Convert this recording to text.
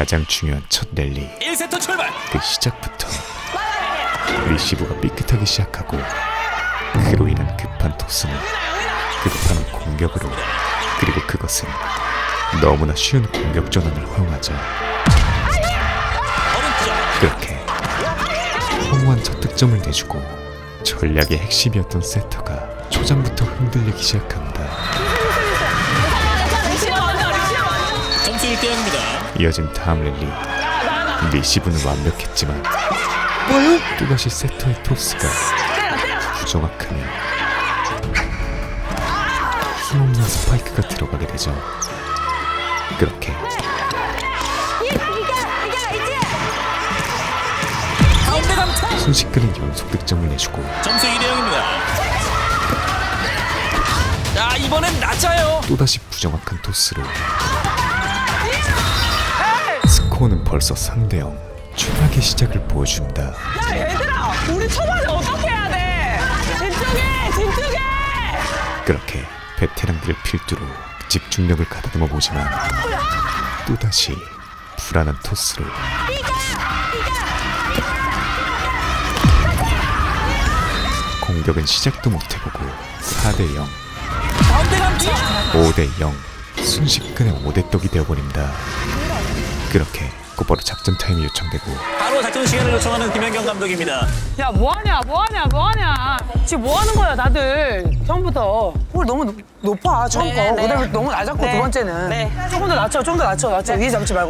가장 중요한 첫 랠리 1세트 출발. 그 시작부터 리시브가 삐끗하기 시작하고 그로 인한 급한 토스는 급한 공격으로 그리고 그것은 너무나 쉬운 공격 전환을 허용하자. 그렇게 허무한 첫 득점을 내주고 전략의 핵심이었던 세터가 초장부터 흔들리기 시작합니다. 이어진 다음 랠리 리시브는 완벽했지만 또다시 세터의 토스가 부정확하니 힘없는 스파이크가 들어가게 되죠. 그렇게. 순식간에 연속 득점을 내주고 점수 2대 0입니다. 자 이번엔 낮아요. 또다시 부정확한 토스로 스 코어는 벌써 3대0 최악의 시작을 보여줍니다. 야 얘들아 우리 초반에 어떻게 해야 돼? 집중해 집중해 그렇게 베테랑들의 필두로 집중력을 가다듬어 보지만 또다시 불안한 토스로 공격은 시작도 못해보고 4대 0, 가운데 강타. 5대 0 순식간에 5대 떡이 되어버립니다. 그렇게 곧바로 작전 타임이 요청되고 바로 작전 시간을 요청하는 김현경 감독입니다. 야 뭐하냐 뭐하냐 뭐하냐. 지금 뭐하는 거야 다들? 처음부터 볼 너무 높- 높아 처음 거 그다음에 너무 낮았고 두 번째는. 조금 더 낮춰 좀 더 낮춰 낮춰. 위에 잡지 말고